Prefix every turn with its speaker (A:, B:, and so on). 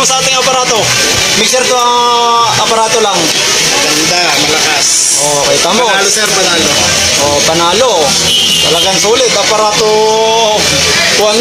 A: aparato. Mixer to ah, aparato lang.
B: Ganda, malakas.
A: Okay, tamo.
B: Panalo sir, panalo.
A: Oh, panalo. Talagang sulit aparato.